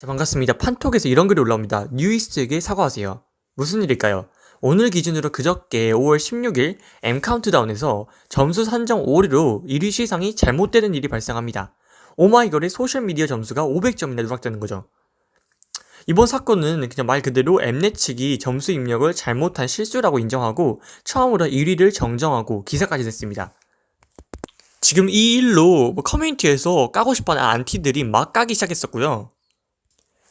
자, 반갑습니다. 판톡에서 이런 글이 올라옵니다. 뉴이스트에게 사과하세요. 무슨 일일까요? 오늘 기준으로 그저께 5월 16일 M 카운트다운에서 점수 산정 오류로 1위 시상이 잘못되는 일이 발생합니다. 오마이걸의 소셜미디어 점수가 500점이나 누락되는 거죠. 이번 사건은 그냥 말 그대로 엠넷 측이 점수 입력을 잘못한 실수라고 인정하고 처음으로 1위를 정정하고 기사까지 냈습니다. 지금 이 일로 뭐 커뮤니티에서 까고 싶어하는 안티들이 막 까기 시작했었고요.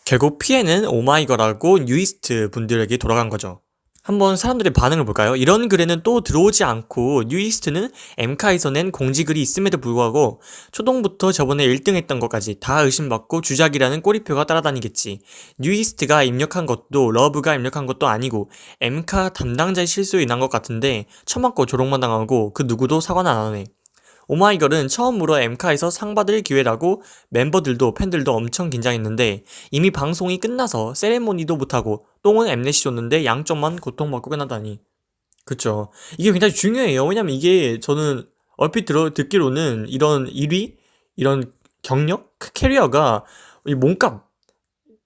결국 피해는 오마이걸하고 뉴이스트 분들에게 돌아간 거죠. 한번 사람들의 반응을 볼까요? 이런 글에는 또 들어오지 않고 뉴이스트는 엠카에서 낸 공지글이 있음에도 불구하고 초동부터 저번에 1등 했던 것까지 다 의심받고 주작이라는 꼬리표가 따라다니겠지. 뉴이스트가 입력한 것도 러브가 입력한 것도 아니고 엠카 담당자의 실수로 인한 것 같은데 처맞고 조롱만 당하고 그 누구도 사과는 안 하네. 오마이걸은 처음으로 엠카에서 상 받을 기회라고 멤버들도 팬들도 엄청 긴장했는데 이미 방송이 끝나서 세레모니도 못하고 똥은 엠넷이 줬는데 양쪽만 고통받고 끝나다니. 그쵸. 이게 굉장히 중요해요. 왜냐면 이게 저는 얼핏 들어, 듣기로는 이런 1위? 이런 경력? 그 캐리어가 이 몸값,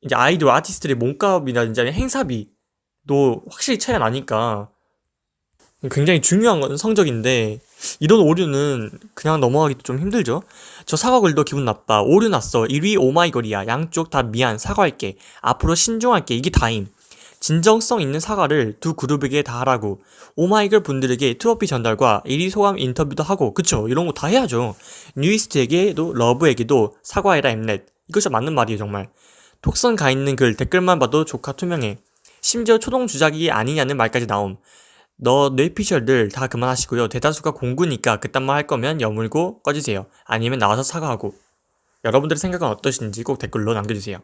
이제 아이돌 아티스트의 몸값이라든지 행사비도 확실히 차이가 나니까 굉장히 중요한 건 성적인데 이런 오류는 그냥 넘어가기도 좀 힘들죠. 저 사과 글도 기분 나빠. 오류 났어. 1위 오마이걸이야. 양쪽 다 미안. 사과할게. 앞으로 신중할게. 이게 다임. 진정성 있는 사과를 두 그룹에게 다 하라고. 오마이걸 분들에게 트로피 전달과 1위 소감 인터뷰도 하고. 그쵸? 이런 거 다 해야죠. 뉴이스트에게도 러브에게도 사과해라 엠넷. 진짜 맞는 말이에요 정말. 톡선 가 있는 글 댓글만 봐도 조카 투명해. 심지어 초동 주작이 아니냐는 말까지 나옴. 너 뇌피셜들 다 그만하시고요. 대다수가 공구니까 그딴 말 할 거면 여물고 꺼지세요. 아니면 나와서 사과하고. 여러분들의 생각은 어떠신지 꼭 댓글로 남겨주세요.